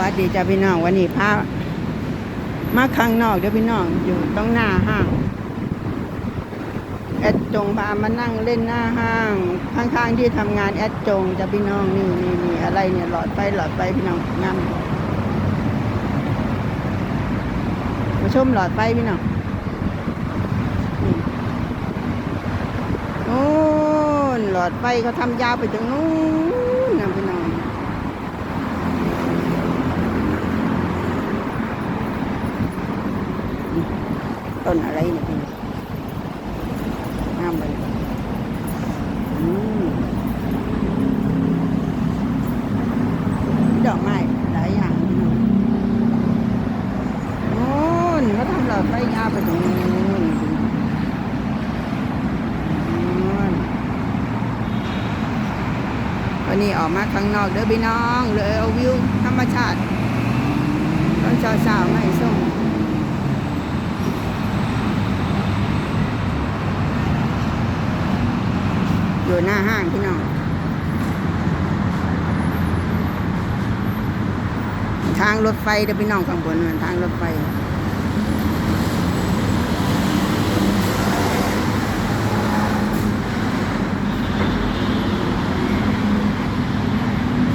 วัสดีจ้าพี่น้องวันนี้พามาข้างนอกเดี๋ยวพี่น้องอยู่ต้องหน้าห้างแอดจงพามานั่งเล่นหน้าห้าง ข้างๆที่ทำงานแอดจงจ้าพี่น้องนี่นี่นี่อะไรเนี่ยหลอดไฟหลอดไฟพี่น้องงามมาชมหลอดไฟพี่น้องนี่โอ้นหลอดไฟเขาทำยาวไปถึงนู้นนะพี่น้อง ต้นอะไรเนี่ยพี่งามเลยอืมดอกไม้หลายอย่างพี่น้องโน่นเขาทำหลอดไฟยาวไปตรงนู้นนู่นวันนี้ออกมาข้างนอกเด้อพี่น้องเลยเอาวิวธรรมชาติตอนเช้าๆไม่ส่ง อยู่หน้าห้างพี่น้องทางรถไฟเด้อพี่น้องข้างบนทางรถไฟ